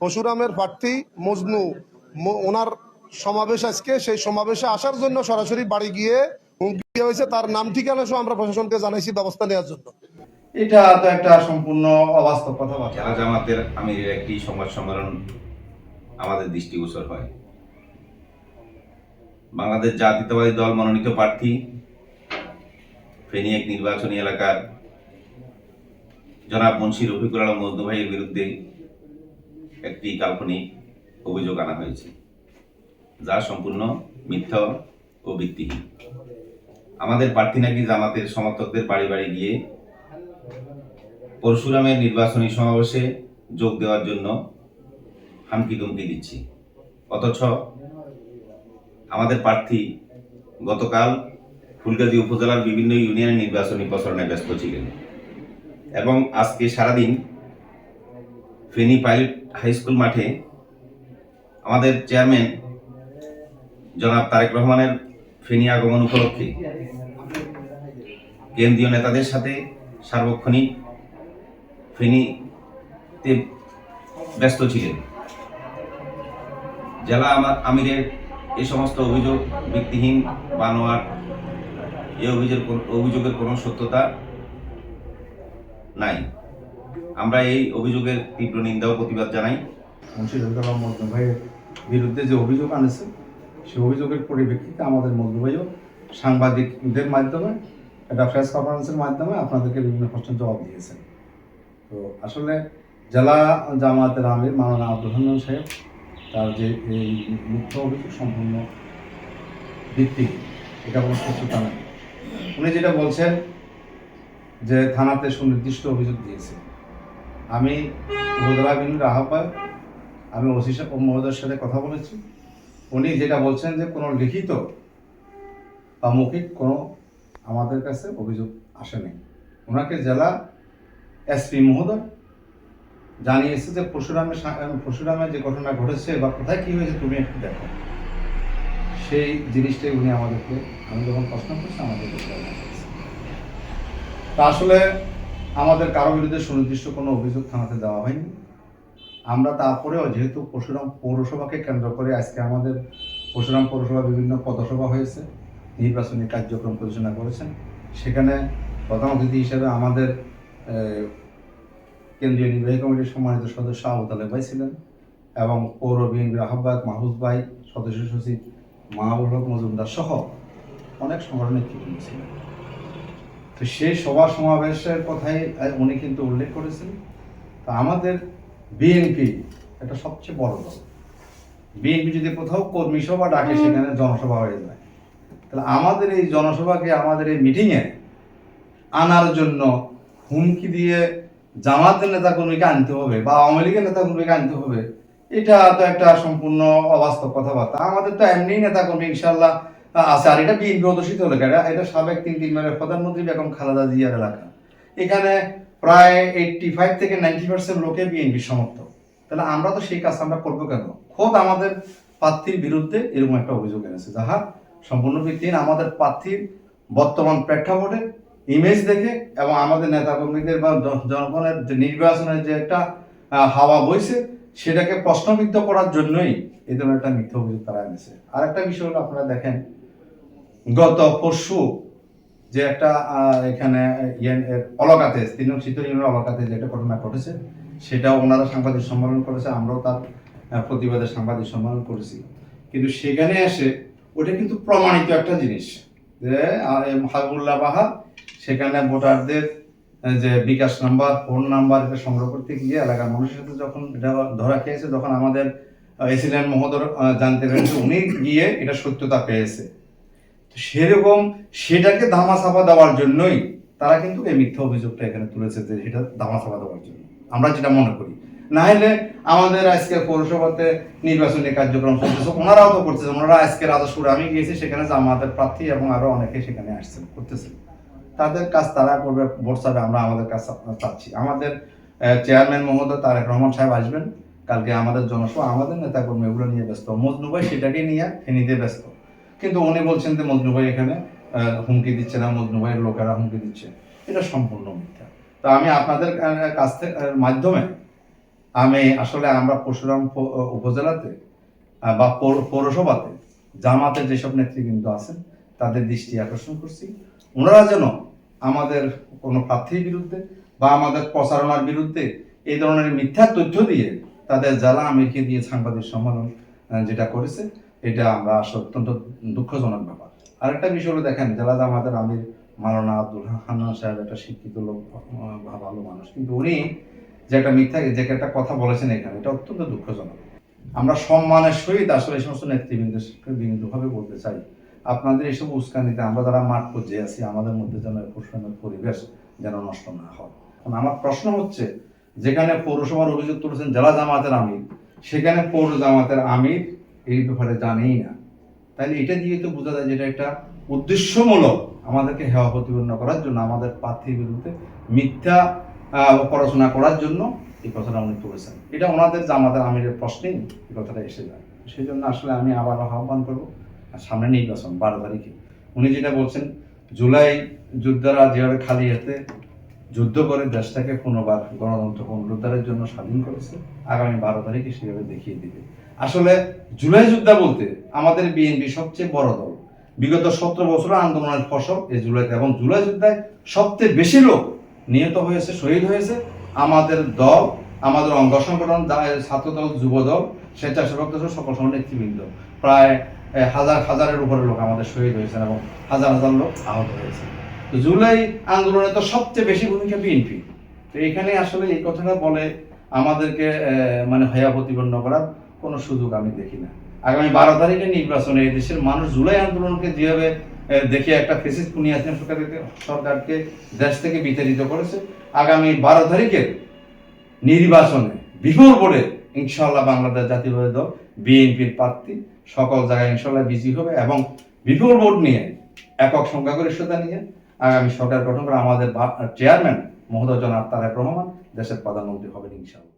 পশুরামের প্রার্থী মজনু ওনার সমাবেশ আজকে সেই সমাবেশে আসার জন্য সরাসরি বাড়ি গিয়ে হুমকি দেওয়া হয়েছে। তার নাম ঠিকানা সহ আমরা প্রশাসনকে জানাইছি ব্যবস্থা নেওয়ার জন্য। এটা তো একটা সম্পূর্ণ অবাস্তব কথাবার্তা। আমিরের একটি সংবাদ সম্মেলন আমাদের দৃষ্টিগোচর হয়। বাংলাদেশ জাতীয়তাবাদী দল মনোনীত প্রার্থী ফেনী এক নির্বাচনী এলাকার জনাব মুন্সি রফিকুল আলম মজনু ভাইয়ের বিরুদ্ধে একটি কাল্পনিক অভিযোগ আনা হয়েছে, যা সম্পূর্ণ মিথ্যা ও ভিত্তিহীন। আমাদের প্রার্থী নাকি জামাতের সমর্থকদের বাড়ি বাড়ি গিয়ে পরশুরামের নির্বাচনী সমাবেশে যোগ দেওয়ার জন্য হামকি দুমকি দিচ্ছি। অথচ আমাদের প্রার্থী গতকাল ফুলগাজী উপজেলার বিভিন্ন ইউনিয়নের নির্বাচনী প্রচারণায় ব্যস্ত ছিলেন এবং আজকে সারাদিন ফেনী পাইলট হাই স্কুল মাঠে আমাদের চেয়ারম্যান জনাব তারেক রহমানের ফেনী আগমন উপলক্ষে কেন্দ্রীয় নেতাদের সাথে সার্বক্ষণিক ফেনীতে ব্যস্ত ছিলেন। জেলা আমার আমিরের এই সমস্ত অভিযোগ ভিত্তিহীন বানোয়ার এই অভিযোগের অভিযোগের কোনো সত্যতা নাই। আমরা এই অভিযোগের তীব্র নিন্দা ও প্রতিবাদ জানাই। মুন্সিদুল আলম মজনু ভাইয়ের বিরুদ্ধে যে অভিযোগ আনেছে সেই অভিযোগের পরিপ্রেক্ষিতে আমাদের মজনু ভাইও সাংবাদিকদের মাধ্যমে একটা প্রেস কনফারেন্সের মাধ্যমে আপনাদেরকে বিভিন্ন প্রশ্নের জবাব দিয়েছেন। তো আসলে জেলা জামায়াতের আমির মাওলানা আব্দুল হান্নান সাহেব তার যে এই মুখ্য অভিযোগ সম্পূর্ণ ভিত্তিক এটা কোনো সত্যতা নেই উনি যেটা বলছেন যে থানাতে সুনির্দিষ্ট অভিযোগ দিয়েছে। আমি উপজেলা বিনুর আহ্বায়ক আমি ওসি মহোদয়ের সাথে কথা বলেছি। উনি যেটা বলছেন যে কোনো লিখিত বা মৌখিক কোনো আমাদের কাছে অভিযোগ আসেনি। ওনাকে জেলা এসপি মহোদয় জানিয়েছে যে পরশুরামের সা- পরশুরামের যে ঘটনা ঘটেছে বা কোথায় কী হয়েছে তুমি একটু দেখো। সেই জিনিসটাই উনি আমাদেরকে, আমি যখন প্রশ্ন করছি জানিয়েছে তা আসলে আমাদের কারও বিরুদ্ধে সুনির্দিষ্ট কোনো অভিযোগ থানাতে দেওয়া হয়নি। আমরা তারপরেও যেহেতু পরশুরাম পৌরসভাকে কেন্দ্র করে আজকে আমাদের পরশুরাম পৌরসভা বিভিন্ন পথসভা হয়েছে, নির্বাচনী কার্যক্রম পরিচালনা করেছেন, সেখানে প্রধান অতিথি হিসেবে আমাদের কেন্দ্রীয় নির্বাহী কমিটির সম্মানিত সদস্য আবুতালে ভাই ছিলেন এবং পৌর বিএনপির আহ্বায়ক মাহবুব ভাই, সদস্য সচিব মাহবুল হক মজুমদার সহ অনেক সংগঠনের ছিলেন। তো সেই সভা সমাবেশের কথাই উনি কিন্তু উল্লেখ করেছেন। তো আমাদের বিএনপি এটা সবচেয়ে বড় দল। বিএনপি যদি কোথাও কর্মী সভা ডাকে সেখানে জনসভা হয়ে যায়। তাহলে আমাদের এই জনসভাকে আমাদের এই মিটিংয়ে আনার জন্য হুমকি দিয়ে জামাতের নেতা কর্মীকে আনতে হবে বা আওয়ামী লীগের নেতা কর্মীকে আনতে হবে এটা তো একটা সম্পূর্ণ অবাস্তব কথাবার্তা। আমাদের তো এমনি নেতা কর্মী ইনশাল্লাহ আছে আর এটা বিএনপি অধ্যুষিত এলাকা এটা এটা সাবেক তিন তিন মানের প্রধানমন্ত্রী বেগম খালেদা জিয়ার এলাকা। এখানে প্রায় এইটটি ফাইভ থেকে নাইনটি পার্সেন্ট লোকে বিএনপি সমর্থক। তাহলে আমরা তো সেই কাজ আমরা করব কেন? খোদ আমাদের প্রার্থীর বিরুদ্ধে এরকম একটা অভিযোগ এনেছে। যাহা সম্পূর্ণ ভিত্তিহীন আমাদের প্রার্থীর বর্তমান প্রেক্ষাপটে ইমেজ দেখে এবং আমাদের নেতাকর্মীদের বা জনগণের যে নির্বাচনের যে একটা হাওয়া বইছে, সেটাকে প্রশ্নবিদ্ধ করার জন্যই এই ধরনের একটা মিথ্যা অভিযোগ তারা এনেছে। আর একটা বিষয় হলো আপনারা দেখেন গত পরশু যে একটা এখানে, ইয়ে- অলকাতে তিন শীতল অলকাতে যে একটা ঘটনা ঘটেছে, সেটাও ওনারা সাংবাদিক সম্মেলন করেছে, আমরাও তার প্রতিবাদে সাংবাদিক সম্মেলন করেছি। কিন্তু সেখানে এসে ওটা কিন্তু প্রমাণিত একটা জিনিস, যে এম হাবিবুল্লাহ বাহা, সেখানে ভোটারদের যে বিকাশ নাম্বার, ফোন নাম্বার, এটা সংগ্রহ করতে গিয়ে এলাকার মানুষের সাথে যখন ধরা খেয়েছে, তখন আমাদের এসিলেন মহোদর জানতে পেরেছে, উনি গিয়ে এটা সত্যতা পেয়েছে। সেরকম সেটাকে ধামাচাপা দেওয়ার জন্যই তারা কিন্তু এই মিথ্যা অভিযোগটা এখানে তুলেছে যে এটা ধামাচাপা দেওয়ার জন্য। আমরা যেটা মনে করি। না হলে আমাদের আজকে পৌরসভাতে নির্বাচনী কার্যক্রম চলতেছে, ওনারাও তো করতেছে। ওনারা আজকে রাজস্বর আমি গিয়েছি, সেখানে জামাতের প্রার্থী এবং আরও অনেকে সেখানে আসছেন, করতেছে। তাদের কাজ তারা করবে, ভোট চাবে, আমরা আমাদের কাজ চাচ্ছি। আমাদের চেয়ারম্যান মহোদয় তারেক রহমান সাহেব আসবেন, কালকে আমাদের জনসভা, আমাদের নেতাকর্মী এগুলো নিয়ে ব্যস্ত। মজনু ভাই সেটাকে নিয়ে ফেনীতে ব্যস্ত। কিন্তু উনি বলছেন যে মজনু ভাই এখানে হুমকি দিচ্ছে না মজনু ভাইয়ের লোকেরা হুমকি দিচ্ছে। এটা সম্পূর্ণ মিথ্যা। তো আমি আপনাদের কাছ থেকে মাধ্যমে আমি আসলে আমরা পরশুরাম উপজেলাতে বা পৌরসভাতে জামাতের যেসব নেতৃবৃন্দ আছেন, তাদের দৃষ্টি আকর্ষণ করছি। ওনারা যেন আমাদের কোনো প্রার্থীর বিরুদ্ধে বা আমাদের প্রচারণার বিরুদ্ধে এই ধরনের মিথ্যা তথ্য দিয়ে তাদের জ্বালা আমিরকে দিয়ে সাংবাদিক সম্মেলন যেটা করেছে এটা আমরা অত্যন্ত দুঃখজনক ব্যাপার। আরেকটা বিষয় হলো দেখেন জেলা জামাতের আমির মালানা আব্দুল হান্নান সাহেব একটা শিক্ষিত লোক, ভালো মানুষ। কিন্তু উনি যে একটা মিথ্যা, যে একটা কথা বলেছেন এখানে, এটা অত্যন্ত দুঃখজনক। আমরা সম্মানের সহিত আসলে এই সমস্ত নেতৃবৃন্দকে বিন্দুভাবে বলতে চাই, আপনাদের এইসব উস্কানিতে আমরা যারা মাঠ পর্যায়ে আছি, আমাদের মধ্যে যেন প্রশ্নের পরিবেশ যেন নষ্ট না হয়। এখন আমার প্রশ্ন হচ্ছে, যেখানে পৌরসভার অভিযোগ তুলেছেন জেলা জামাতের আমির, সেখানে পৌর জামাতের আমির এই ব্যাপারে জানেই না। তাহলে এটা দিয়ে তো বোঝা যায় যেটা একটা উদ্দেশ্যমূলক আমাদেরকে হেওয়া প্রতিপন্ন করার জন্য, আমাদের প্রার্থীর বিরুদ্ধে মিথ্যা পড়াশোনা করার জন্য এই কথাটা উনি তুলেছেন। এটা ওনাদের জামাতের আমিরের প্রশ্নেই এই কথাটা এসে যায়। সেই জন্য আসলে আমি আবার আহ্বান করব সামনে নির্বাচন, বারো তারিখে। উনি যেটা বলছেন, জুলাই যোদ্ধারা যেভাবে খালি হাতে যুদ্ধ করে দেশটাকে পুনর্বার গণতন্ত্র পুনরুদ্ধারের জন্য স্বাধীন করেছে, আগামী বারো তারিখে সেভাবে দেখিয়ে দিবে। আসলে জুলাই যোদ্ধা বলতে আমাদের বিএনপি সবচেয়ে বড় দল। বিগত সতেরো বছর আন্দোলনের ফসল এই জুলাইতে, এবং জুলাই যুদ্ধায় সবচেয়ে বেশি লোক নিহত হয়েছে, শহীদ হয়েছে আমাদের দল, আমাদের অঙ্গ সংগঠন, যা- ছাত্র দল যুব দল, স্বেচ্ছাসেবক দল, সকল সহ নেতৃবৃন্দ। প্রায় হাজার, হাজারের উপরে লোক আমাদের শহীদ হয়েছেন এবং হাজার হাজার লোক আহত হয়েছে। তো জুলাই আন্দোলনে তো সবচেয়ে বেশি ভূমিকা বিএনপি। তো এখানে আসলে এই কথাটা বলে আমাদেরকে মানে হয়া প্রতিপন্ন করার কোনো সুযোগ আমি দেখি না। আগামী বারো তারিখে নির্বাচনে এই দেশের মানুষ জুলাই আন্দোলনকে যেভাবে দেখে একটা ফেসিস কুনিয়ে আসেন সরকারকে সরকারকে দেশ থেকে বিতাড়িত করেছে, আগামী বারো তারিখের নির্বাচনে বিপুল ভোটে ইনশাল্লাহ বাংলাদেশ জাতীয়বাদী দল, বিএনপির প্রার্থী সকল জায়গায় ইনশাল্লাহ বিজয়ী হবে এবং বিপুল ভোট নিয়ে একক সংখ্যাগরিষ্ঠতা নিয়ে আগামী সরকার গঠন করে আমাদের চেয়ারম্যান মহোদয় জনাব তারেক রহমান দেশের প্রধানমন্ত্রী হবেন ইনশাল্লাহ